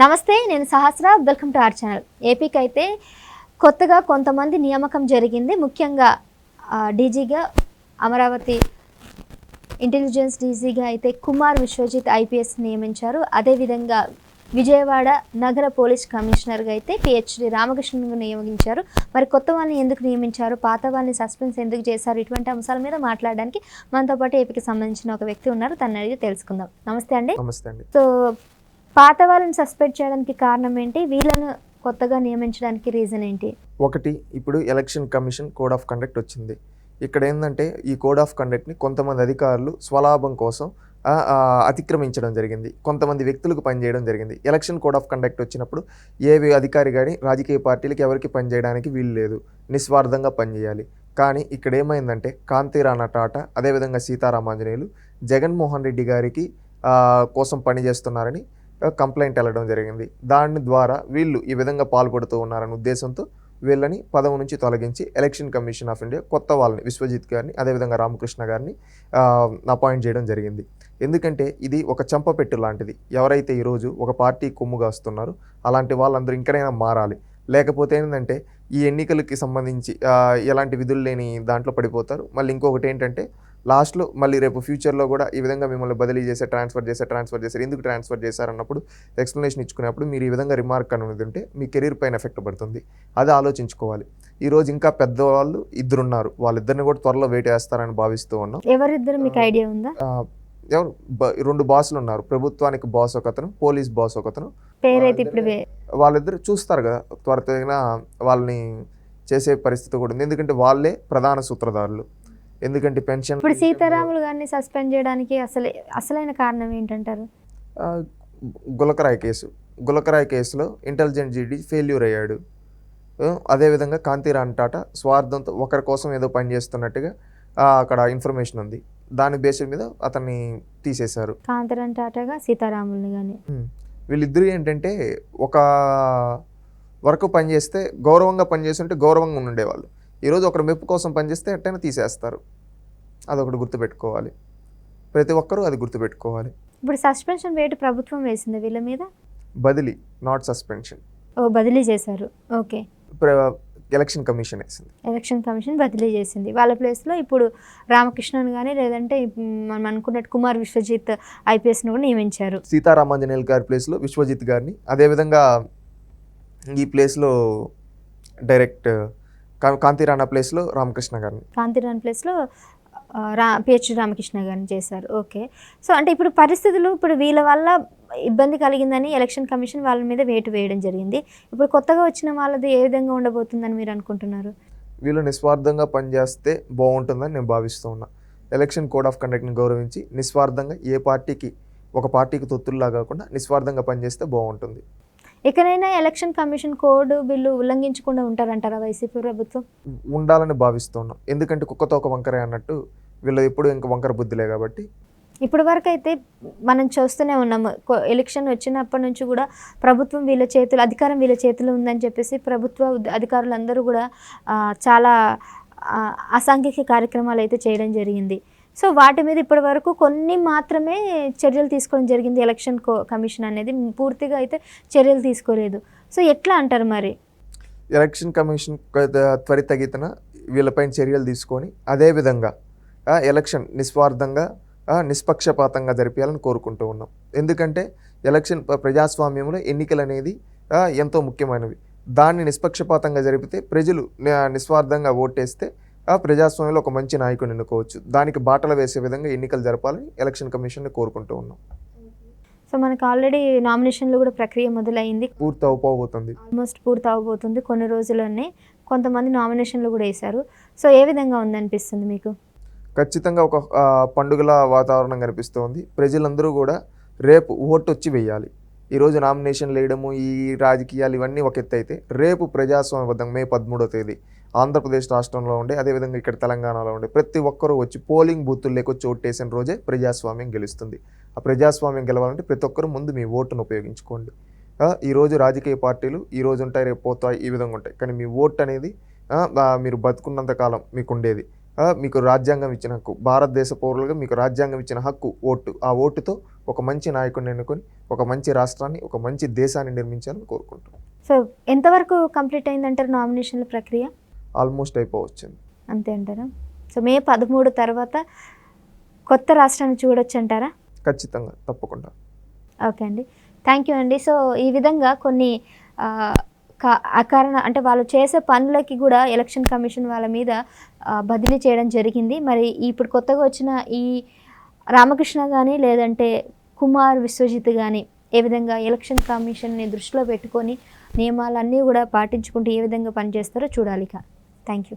నమస్తే నేను Sahasra. Welcome to our channel ఏపీకి అయితే కొత్తగా కొంతమంది నియామకం జరిగింది. ముఖ్యంగా డీజీగా అమరావతి ఇంటెలిజెన్స్ డీజీగా అయితే కుమార్ విశ్వజిత్ ఐపీఎస్ నియమించారు. అదేవిధంగా విజయవాడ నగర పోలీస్ కమిషనర్గా అయితే పిహెచ్డి రామకృష్ణను నియమించారు. మరి కొత్త వాళ్ళని ఎందుకు నియమించారు? పాత వాళ్ళని సస్పెన్స్ ఎందుకు చేశారు? ఇటువంటి అంశాల మీద మాట్లాడడానికి మనతో పాటు ఏపీకి సంబంధించిన ఒక వ్యక్తి ఉన్నారు. తన అడిగి తెలుసుకుందాం. నమస్తే అండి. నమస్తే అండి. సో పాత వాళ్ళని సస్పెండ్ చేయడానికి కారణం ఏంటి? వీళ్ళను కొత్తగా నియమించడానికి రీజన్ ఏంటి? ఒకటి ఇప్పుడు election commission code of conduct వచ్చింది. ఇక్కడ ఏంటంటే ఈ కోడ్ ఆఫ్ కండక్ట్ని కొంతమంది అధికారులు స్వలాభం కోసం అతిక్రమించడం జరిగింది. కొంతమంది వ్యక్తులకు పనిచేయడం జరిగింది. ఎలక్షన్ కోడ్ ఆఫ్ కండక్ట్ వచ్చినప్పుడు ఏ అధికారి కానీ రాజకీయ పార్టీలకు ఎవరికి పనిచేయడానికి వీలు లేదు. నిస్వార్థంగా పనిచేయాలి. కానీ ఇక్కడ ఏమైందంటే కాంతిరాణ టాటా అదేవిధంగా సీతారామాంజనేయులు జగన్మోహన్ రెడ్డి గారికి కోసం పనిచేస్తున్నారని కంప్లైంట్ వెళ్ళడం జరిగింది. దాని ద్వారా వీళ్ళు ఈ విధంగా పాల్పడుతూ ఉన్నారనే ఉద్దేశంతో వీళ్ళని పదవి నుంచి తొలగించి ఎలక్షన్ కమిషన్ ఆఫ్ ఇండియా కొత్త వాళ్ళని విశ్వజిత్ గారిని అదేవిధంగా రామకృష్ణ గారిని అపాయింట్ చేయడం జరిగింది. ఎందుకంటే ఇది ఒక చంపపెట్టు లాంటిది. ఎవరైతే ఈరోజు ఒక పార్టీ కొమ్ముగా వస్తున్నారో అలాంటి వాళ్ళందరూ ఇంకనైనా మారాలి. లేకపోతే ఏంటంటే ఈ ఎన్నికలకి సంబంధించి ఎలాంటి విధులు లేని దాంట్లో పడిపోతారు. మళ్ళీ ఇంకొకటి ఏంటంటే లాస్ట్లో మళ్ళీ రేపు ఫ్యూచర్లో కూడా ఈ విధంగా మిమ్మల్ని బదిలీ చేసే ట్రాన్స్ఫర్ చేసే ట్రాన్స్ఫర్ చేశారు ఎందుకు ట్రాన్స్ఫర్ చేశారన్నప్పుడు ఎక్స్ప్లెనేషన్ ఇచ్చుకునేప్పుడు మీరు ఈ విధంగా రిమార్క్ అనేది ఉంటే మీ కెరీర్ పైన ఎఫెక్ట్ పడుతుంది. అది ఆలోచించుకోవాలి. ఈరోజు ఇంకా పెద్దవాళ్ళు ఇద్దరున్నారు. వాళ్ళిద్దరిని కూడా త్వరలో వెయిట్ వేస్తారని భావిస్తూ ఉన్నాం. ఎవరిద్దరు మీకు ఐడియా ఉందా? ఎవరు? రెండు బాసులు ఉన్నారు. ప్రభుత్వానికి బాస్ ఒకతను పోలీస్ బాస్ ఒకతను. వాళ్ళిద్దరు చూస్తారు కదా త్వరతగిన వాళ్ళని చేసే పరిస్థితి కూడా ఉంది. ఎందుకంటే వాళ్ళే ప్రధాన సూత్రధారులు. ఎందుకంటే పెన్షన్ ఇప్పుడు సీతారాములు గారిని సస్పెండ్ చేయడానికి అసలు అసలైన కారణం ఏంటంటారు? గులకరాయ్ కేసు. గులకరాయ్ కేసులో ఇంటెలిజెంట్ జీడీ ఫెయిల్యూర్ అయ్యాడు. అదేవిధంగా కాంతిరాన్ టాటా స్వార్థంతో ఒకరి కోసం ఏదో పని చేస్తున్నట్టుగా ఆ, అక్కడ ఇన్ఫర్మేషన్ ఉంది. దాని బేసిస్ మీద అతన్ని తీసేశారు. కాంతరన్ టాటాగా సీతారాముల్ని కానీ. వీళ్ళిద్దరూ ఏంటంటే ఒక వరకు పనిచేస్తే గౌరవంగా పనిచేస్తుంటే గౌరవంగా ఉండేవాళ్ళు ఈరోజు ఒకరు మెప్పు కోసం పనిచేస్తే ఎట్టైనా తీసేస్తారు. అదొకటి గుర్తుపెట్టుకోవాలి. ప్రతి ఒక్కరూ అది గుర్తుపెట్టుకోవాలి. ఇప్పుడు సస్పెన్షన్ వేటు ప్రభుత్వం వేసింది వీళ్ళ మీద? బదిలీ నాట్ సస్పెన్షన్. ఓ బదిలీ చేశారు. ఓకే. ఎలక్షన్ కమిషన్ వేసింది. ఎలక్షన్ కమిషన్ బదిలీ చేసింది. వాళ్ళ ప్లేస్లో ఇప్పుడు రామకృష్ణన్ కానీ లేదంటే మనం అనుకున్నట్టు కుమార్ విశ్వజిత్ ఐపీఎస్ను కూడా నియమించారు. సీతారామాంజనేయులు గారి ప్లేస్లో విశ్వజిత్ గారిని. అదేవిధంగా ఈ ప్లేస్లో డైరెక్ట్ కాంతిరాణా ప్లేస్లో రామకృష్ణ గారిని. కాంతిరాన్ ప్లేస్లో రా పిహెచ్డి రామకృష్ణ గారిని చేశారు. ఓకే. సో అంటే ఇప్పుడు పరిస్థితులు ఇప్పుడు వీళ్ళ వల్ల ఇబ్బంది కలిగిందని ఎలక్షన్ కమిషన్ వాళ్ళ మీద వేటు వేయడం జరిగింది. ఇప్పుడు కొత్తగా వచ్చిన వాళ్ళది ఏ విధంగా ఉండబోతుందని మీరు అనుకుంటున్నారు? వీళ్ళు నిస్వార్థంగా పనిచేస్తే బాగుంటుందని నేను భావిస్తూ ఉన్నా. ఎలక్షన్ కోడ్ ఆఫ్ కండక్ట్ని గౌరవించి నిస్వార్థంగా ఏ పార్టీకి ఒక పార్టీకి తొత్తుల్లా కాకుండా నిస్వార్థంగా పనిచేస్తే బాగుంటుంది. ఇకనైనా ఎలక్షన్ కమిషన్ కోడ్ బిల్లు ఉల్లంఘించకుండా ఉంటారంటారా వైసీపీ ప్రభుత్వం? ఉండాలని భావిస్తూ ఉన్నాం ఎందుకంటే కుక్కతో ఒక వంకరే అన్నట్టు వీళ్ళు ఎప్పుడు ఇంకా వంకర బుద్ధిలే కాబట్టి. ఇప్పటి వరకు అయితే మనం చూస్తూనే ఉన్నాము. ఎలక్షన్ వచ్చినప్పటి నుంచి కూడా ప్రభుత్వం వీళ్ళ చేతులు అధికారం వీళ్ళ చేతిలో ఉందని చెప్పేసి ప్రభుత్వ అధికారులందరూ కూడా చాలా అసాంఘిక కార్యక్రమాలు అయితే చేయడం జరిగింది. సో వాటి మీద ఇప్పటి వరకు కొన్ని మాత్రమే చర్యలు తీసుకోవడం జరిగింది. ఎలక్షన్ కో కమిషన్ అనేది పూర్తిగా అయితే చర్యలు తీసుకోలేదు. సో ఎట్లా అంటారు మరి? ఎలక్షన్ కమిషన్ త్వరితగితన త్వరితగతిన వీళ్ళపైన చర్యలు తీసుకొని అదేవిధంగా ఎలక్షన్ నిస్వార్థంగా నిష్పక్షపాతంగా జరిపించాలని కోరుకుంటూ ఉన్నాం. ఎందుకంటే ఎలక్షన్ ప్రజాస్వామ్యంలో ఎన్నికలు అనేది ఎంతో ముఖ్యమైనవి. దాన్ని నిష్పక్షపాతంగా జరిపితే ప్రజలు నిస్వార్థంగా ఓటేస్తే ఆ ప్రజాస్వామ్యంలో ఒక మంచి నాయకుని ఎన్నుకోవచ్చు. దానికి బాటలు వేసే విధంగా ఎన్నికలు జరపాలని ఎలక్షన్ కమిషన్ని కోరుకుంటూ ఉన్నాం. సో మనకు ఆల్రెడీ నామినేషన్లు కూడా ప్రక్రియ మొదలైంది. పూర్తి అవపోబోతుంది. ఆల్మోస్ట్ పూర్తి అవబోతుంది. కొన్ని రోజుల్లోనే కొంతమంది నామినేషన్లు కూడా వేశారు. సో ఏ విధంగా ఉందనిపిస్తుంది మీకు? ఖచ్చితంగా ఒక పండుగల వాతావరణం కనిపిస్తోంది. ప్రజలందరూ కూడా రేపు ఓటు వచ్చి వేయాలి ఈరోజు నామినేషన్లు వేయడము ఈ రాజకీయాలు ఇవన్నీ ఒక ఎత్తు అయితే రేపు ప్రజాస్వామ్యబద్ధంగా మే పదమూడో తేదీ. ఆంధ్రప్రదేశ్ రాష్ట్రంలో ఉండే అదేవిధంగా ఇక్కడ తెలంగాణలో ఉండే ప్రతి ఒక్కరూ వచ్చి పోలింగ్ బూతులు లేకొచ్చి ఓటు రోజే ప్రజాస్వామ్యం గెలుస్తుంది. ఆ ప్రజాస్వామ్యం గెలవాలంటే ప్రతి ఒక్కరు ముందు మీ ఓటును ఉపయోగించుకోండి. ఈరోజు రాజకీయ పార్టీలు ఈ రోజు ఉంటాయి రేపు పోతాయి ఈ విధంగా ఉంటాయి. కానీ మీ ఓటు అనేది మీరు బతుకున్నంత కాలం మీకు ఉండేది మీకు రాజ్యాంగం ఇచ్చిన హక్కు భారతదేశ పౌరులుగా మీకు రాజ్యాంగం ఇచ్చిన హక్కు ఓటు. ఆ ఓటుతో ఒక మంచి నాయకుడిని ఎన్నుకొని ఒక మంచి రాష్ట్రాన్ని ఒక మంచి దేశాన్ని నిర్మించాలని కోరుకుంటున్నాను సో ఎంతవరకు కంప్లీట్ అయిందంటారు నామినేషన్ల ప్రక్రియ? ఆల్మోస్ట్ అయిపోవచ్చింది. అంతే అంటారా? సో మే పదమూడు తర్వాత కొత్త రాష్ట్రాన్ని చూడొచ్చు అంటారా? ఖచ్చితంగా తప్పకుండా. ఓకే అండి. థ్యాంక్ యూ అండి. సో ఈ విధంగా కొన్ని అకారణ అంటే వాళ్ళు చేసే పనులకి కూడా ఎలక్షన్ కమిషన్ వాళ్ళ మీద బదిలీ చేయడం జరిగింది. మరి ఇప్పుడు కొత్తగా వచ్చిన ఈ రామకృష్ణ కానీ లేదంటే కుమార్ విశ్వజిత్ కానీ ఏ విధంగా ఎలక్షన్ కమిషన్ని దృష్టిలో పెట్టుకొని నియమాలన్నీ కూడా పాటించుకుంటూ ఏ విధంగా పనిచేస్తారో చూడాలి ఇక థ్యాంక్ యూ